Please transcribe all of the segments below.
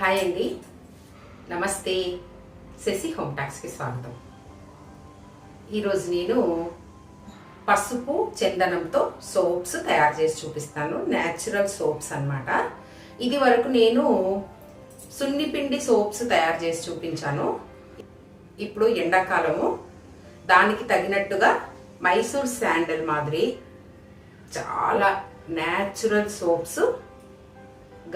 Hi అండి నమస్తే Shashi home టాక్స్కి స్వాగతం. ఈరోజు నేను పసుపు చందనంతో సోప్స్ తయారు చేసి చూపిస్తాను. న్యాచురల్ సోప్స్ అన్నమాట. ఇది వరకు నేను సున్నిపిండి సోప్స్ తయారు చేసి చూపించాను. ఇప్పుడు ఎండాకాలము. దానికి తగినట్టుగా మైసూర్ శాండల్ మాదిరి చాలా న్యాచురల్ సోప్స్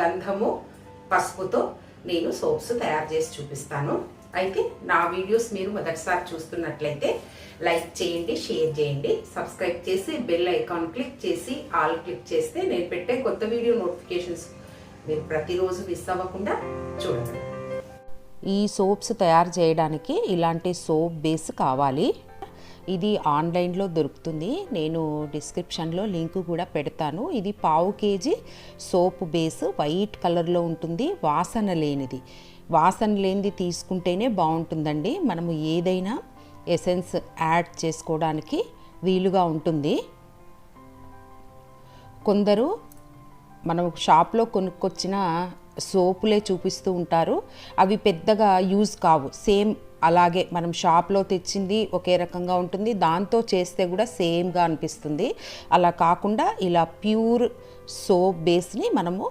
గంధము పసుపుతో నేను సోప్స్ తయారు చేసి చూపిస్తాను. అయితే నా వీడియోస్ మీరు మొదటిసారి చూస్తున్నట్లయితే లైక్ చేయండి షేర్ చేయండి సబ్స్క్రైబ్ చేసి బెల్ ఐకాన్ క్లిక్ చేసి ఆల్ క్లిక్ చేస్తే నేను పెట్టే కొత్త వీడియో నోటిఫికేషన్స్ మీరు ప్రతిరోజు మిస్ అవ్వకుండా చూడండి. ఈ సోప్స్ తయారు చేయడానికి ఇలాంటి సోప్ బేస్ కావాలి. ఇది ఆన్లైన్లో దొరుకుతుంది. నేను డిస్క్రిప్షన్లో లింక్ కూడా పెడతాను. ఇది పావు కేజీ సోప్ బేస్ వైట్ కలర్లో ఉంటుంది. వాసన లేనిది. వాసన లేనిది తీసుకుంటేనే బాగుంటుందండి. మనము ఏదైనా ఎసెన్స్ యాడ్ చేసుకోవడానికి వీలుగా ఉంటుంది. కొందరు మనం షాప్లో కొనుక్కొచ్చిన సోపులే చూపిస్తూ ఉంటారు. అవి పెద్దగా యూజ్ కావు. సేమ్ అలాగే మనం షాప్లో తెచ్చింది ఒకే రకంగా ఉంటుంది. దాంతో చేస్తే కూడా సేమ్గా అనిపిస్తుంది. అలా కాకుండా ఇలా ప్యూర్ సోప్ బేస్ని మనము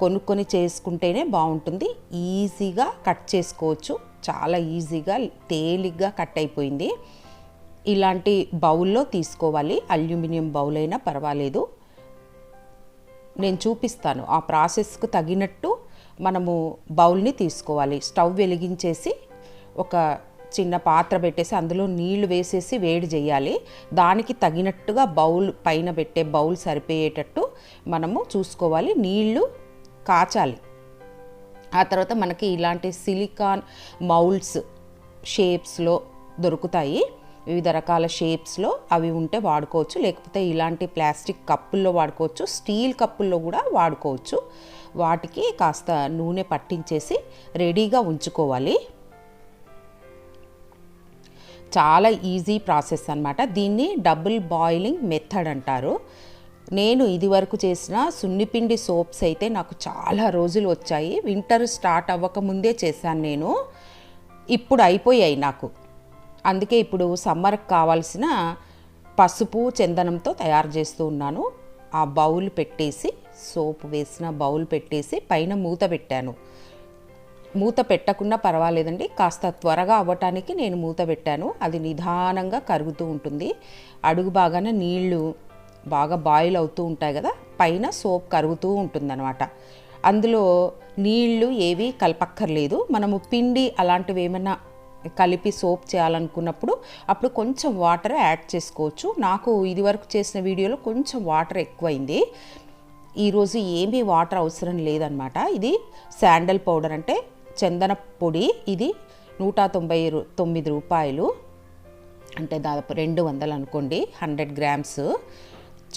కొనుక్కొని చేసుకుంటేనే బాగుంటుంది. ఈజీగా కట్ చేసుకోవచ్చు. చాలా ఈజీగా తేలిగ్గా కట్ అయిపోయింది. ఇలాంటి బౌల్లో తీసుకోవాలి. అల్యూమినియం బౌల్ అయినా పర్వాలేదు. నేను చూపిస్తాను. ఆ ప్రాసెస్కు తగినట్టు మనము బౌల్ని తీసుకోవాలి. స్టవ్ వెలిగించేసి ఒక చిన్న పాత్ర పెట్టేసి అందులో నీళ్ళు వేసేసి వేడి చేయాలి. దానికి తగినట్టుగా బౌల్ పైన పెట్టే బౌల్ సరిపోయేటట్టు మనము చూసుకోవాలి. నీళ్ళు కాచాలి. ఆ తర్వాత మనకి ఇలాంటి సిలికాన్ మౌల్డ్స్ షేప్స్లో దొరుకుతాయి. వివిధ రకాల షేప్స్లో అవి ఉంటే వాడుకోవచ్చు. లేకపోతే ఇలాంటి ప్లాస్టిక్ కప్పుల్లో వాడుకోవచ్చు. స్టీల్ కప్పుల్లో కూడా వాడుకోవచ్చు. వాటికి కాస్త నూనె పట్టించేసి రెడీగా ఉంచుకోవాలి. చాలా ఈజీ ప్రాసెస్ అనమాట దీన్ని డబుల్ బాయిలింగ్ మెథడ్ అంటారు. నేను ఇదివరకు చేసిన సున్నిపిండి సోప్స్ అయితే నాకు చాలా రోజులు వచ్చాయి. వింటర్ స్టార్ట్ అవ్వకముందే చేశాను నేను. ఇప్పుడు అయిపోయాయి నాకు. అందుకే ఇప్పుడు సమ్మర్కి కావాల్సిన పసుపు చందనంతో తయారు చేస్తూ ఉన్నాను. ఆ బౌల్ పెట్టేసి సోప్ వేసిన బౌల్ పెట్టేసి పైన మూత పెట్టాను. మూత పెట్టకుండా పర్వాలేదండి. కాస్త త్వరగా అవ్వటానికి నేను మూత పెట్టాను. అది నిదానంగా కరుగుతూ ఉంటుంది. అడుగు బాగానే నీళ్ళు బాగా బాయిల్ అవుతూ ఉంటాయి కదా పైన సోప్ కరుగుతూ ఉంటుందన్నమాట. అందులో నీళ్ళు ఏవి కలపక్కర్లేదు. మనము పిండి అలాంటివి ఏమైనా కలిపి సోప్ చేయాలనుకున్నప్పుడు అప్పుడు కొంచెం వాటర్ యాడ్ చేసుకోవచ్చు. నాకు ఇదివరకు చేసిన వీడియోలో కొంచెం వాటర్ ఎక్కువైంది. ఈరోజు ఏమీ వాటర్ అవసరం లేదనమాట ఇది శాండల్ పౌడర్ అంటే చందన పొడి. ఇది నూట తొంభై తొమ్మిది రూపాయలు. అంటే దాదాపు రెండు వందలు అనుకోండి హండ్రెడ్ గ్రామ్స్.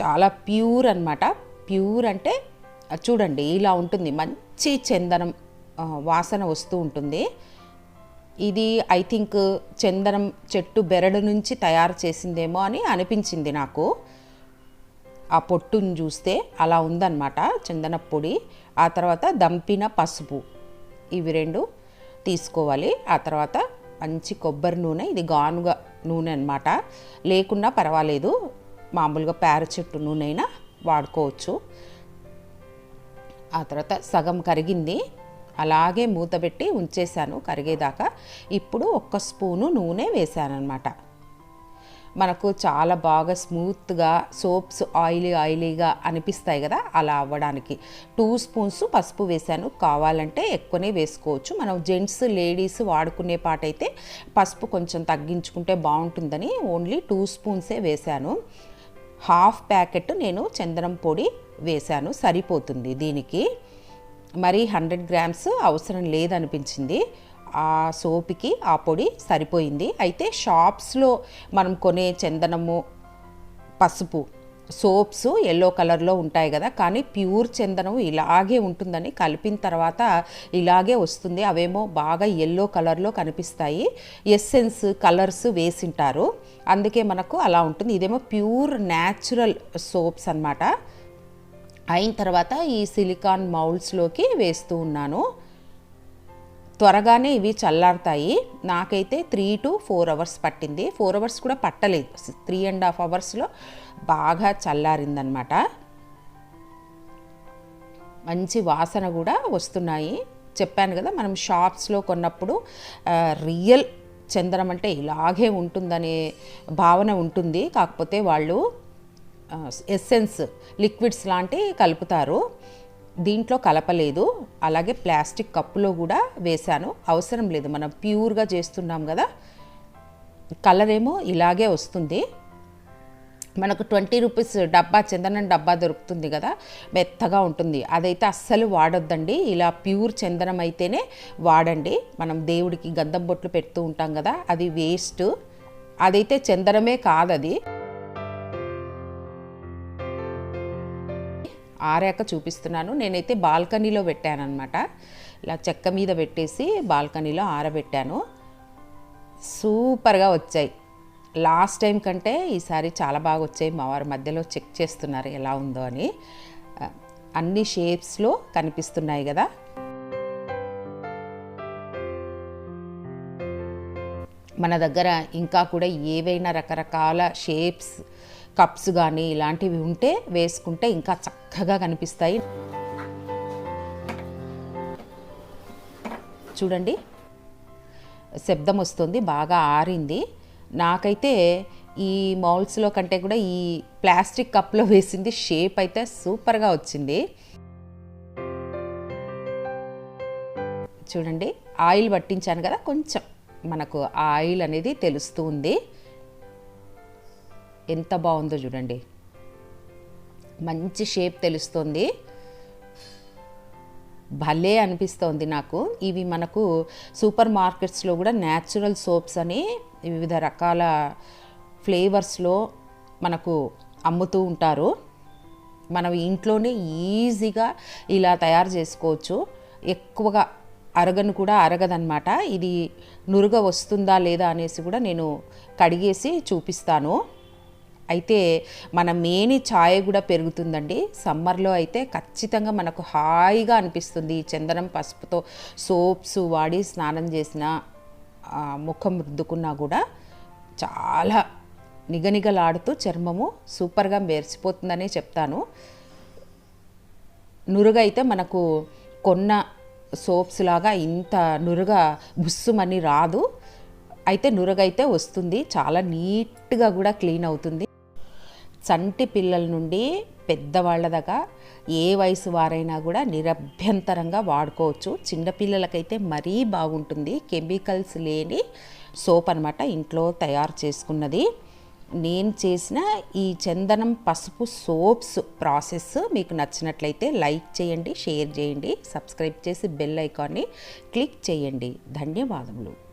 చాలా ప్యూర్ అనమాట ప్యూర్ అంటే చూడండి ఇలా ఉంటుంది. మంచి చందనం వాసన వస్తూ ఉంటుంది. ఇది ఐ థింక్ చందనం చెట్టు బెరడు నుంచి తయారు చేసిందేమో అని అనిపించింది నాకు. ఆ పొట్టుని చూస్తే అలా ఉందన్నమాట చందన పొడి. ఆ తర్వాత దంపిన పసుపు. ఇవి రెండు తీసుకోవాలి. ఆ తర్వాత మంచి కొబ్బరి నూనె. ఇది గానుగా నూనె అనమాట లేకున్నా పర్వాలేదు మామూలుగా పేర చెట్టు నూనె అయినా వాడుకోవచ్చు. ఆ తర్వాత సగం కరిగింది. అలాగే మూతబెట్టి ఉంచేసాను కరిగేదాకా. ఇప్పుడు ఒక్క స్పూను నూనె వేసానమాట మనకు చాలా బాగా స్మూత్గా సోప్స్ ఆయిలీ ఆయిలీగా అనిపిస్తాయి కదా అలా అవ్వడానికి. టూ స్పూన్స్ పసుపు వేసాను కావాలంటే ఎక్కువనే వేసుకోవచ్చు. మనం జెంట్స్ లేడీస్ వాడుకునే పాటైతే పసుపు కొంచెం తగ్గించుకుంటే బాగుంటుందని ఓన్లీ టూ స్పూన్సే వేశాను. హాఫ్ ప్యాకెట్ నేను చందనం పొడి వేశాను. సరిపోతుంది దీనికి. మరి హండ్రెడ్ గ్రామ్స్ అవసరం లేదనిపించింది. ఆ సోపుకి ఆ పొడి సరిపోయింది. అయితే షాప్స్లో మనం కొనే చందనము పసుపు సోప్స్ ఎల్లో కలర్లో ఉంటాయి కదా కానీ ప్యూర్ చందనం ఇలాగే ఉంటుందని కలిపిన తర్వాత ఇలాగే వస్తుంది. అవేమో బాగా ఎల్లో కలర్లో కనిపిస్తాయి. ఎస్సెన్స్ కలర్స్ వేసింటారు. అందుకే మనకు అలా ఉంటుంది. ఇదేమో ప్యూర్ న్యాచురల్ సోప్స్ అన్నమాట. అయిన తర్వాత ఈ సిలికాన్ మౌల్స్లోకి వేస్తూ ఉన్నాను. త్వరగానే ఇవి చల్లారుతాయి. నాకైతే త్రీ టు ఫోర్ అవర్స్ పట్టింది. ఫోర్ అవర్స్ కూడా పట్టలేదు. త్రీ అండ్ హాఫ్ అవర్స్లో బాగా చల్లారిందనమాట. మంచి వాసన కూడా వస్తున్నాయి. చెప్పాను కదా మనం షాప్స్లో కొన్నప్పుడు రియల్ చందనం అంటే ఇలాగే ఉంటుందనే భావన ఉంటుంది. కాకపోతే వాళ్ళు ఎసెన్స్ ఎస్సెన్స్ లిక్విడ్స్ లాంటివి కలుపుతారు. దీంట్లో కలపలేదు. అలాగే ప్లాస్టిక్ కప్పులో కూడా వేశాను. అవసరం లేదు. మనం ప్యూర్గా చేస్తున్నాం కదా. కలర్ ఏమో ఇలాగే వస్తుంది. మనకు ట్వంటీ రూపీస్ డబ్బా చందనం డబ్బా దొరుకుతుంది కదా. మెత్తగా ఉంటుంది. అదైతే అస్సలు వాడొద్దండి. ఇలా ప్యూర్ చందనం అయితేనే వాడండి. మనం దేవుడికి గంధం బొట్లు పెడుతూ ఉంటాం కదా. అది వేస్ట్ అదైతే చందనమే కాదది. ఆరాక చూపిస్తున్నాను. నేనైతే బాల్కనీలో పెట్టాను అనమాట ఇలా చెక్క మీద పెట్టేసి బాల్కనీలో ఆరబెట్టాను. సూపర్గా వచ్చాయి. లాస్ట్ టైం కంటే ఈసారి చాలా బాగా వచ్చాయి. మా వారి మధ్యలో చెక్ చేస్తున్నారు ఎలా ఉందో అని. అన్ని షేప్స్లో కనిపిస్తున్నాయి కదా. మన దగ్గర ఇంకా కూడా ఏవైనా రకరకాల షేప్స్ కప్స్ కానీ ఇలాంటివి ఉంటే వేసుకుంటే ఇంకా చక్కగా కనిపిస్తాయి. చూడండి. శబ్దం వస్తుంది బాగా ఆరింది. నాకైతే ఈ మౌల్స్లో కంటే కూడా ఈ ప్లాస్టిక్ కప్లో వేసింది షేప్ అయితే సూపర్గా వచ్చింది. చూడండి ఆయిల్ పట్టించాను కదా కొంచెం మనకు ఆయిల్ అనేది తెలుస్తూ ఉంది ఎంత బాగుందో చూడండి. మంచి షేప్ తెలుస్తుంది. భలే అనిపిస్తోంది నాకు. ఇవి మనకు సూపర్ మార్కెట్స్లో కూడా న్యాచురల్ సోప్స్ అని వివిధ రకాల ఫ్లేవర్స్లో మనకు అమ్ముతూ ఉంటారు. మనం ఇంట్లోనే ఈజీగా ఇలా తయారు చేసుకోవచ్చు. ఎక్కువగా అరగను కూడా అరగదనమాట ఇది నురుగ వస్తుందా లేదా అనేసి కూడా నేను కడిగేసి చూపిస్తాను. అయితే మన మేని ఛాయ కూడా పెరుగుతుందండి. సమ్మర్లో అయితే ఖచ్చితంగా మనకు హాయిగా అనిపిస్తుంది. ఈ చందనం పసుపుతో సోప్స్ వాడి స్నానం చేసిన ముఖం రుద్దుకున్నా కూడా చాలా నిగనిగలాడుతూ చర్మము సూపర్గా మెరిసిపోతుందనే చెప్తాను. నురుగ అయితే మనకు కొన్న సోప్స్ లాగా ఇంత నురుగ బుస్సుమని రాదు. అయితే నురగైతే వస్తుంది. చాలా నీట్గా కూడా క్లీన్ అవుతుంది. చంటి పిల్లల నుండి పెద్దవాళ్ళ దాకా ఏ వయసు వారైనా కూడా నిరభ్యంతరంగా వాడుకోవచ్చు. చిన్నపిల్లలకైతే మరీ బాగుంటుంది. కెమికల్స్ లేని సోప్ అనమాట ఇంట్లో తయారు చేసుకున్నది. నేను చేసిన ఈ చందనం పసుపు సోప్స్ ప్రాసెస్ మీకు నచ్చినట్లయితే లైక్ చేయండి షేర్ చేయండి సబ్స్క్రైబ్ చేసి బెల్ ఐకాన్ని క్లిక్ చేయండి. ధన్యవాదములు.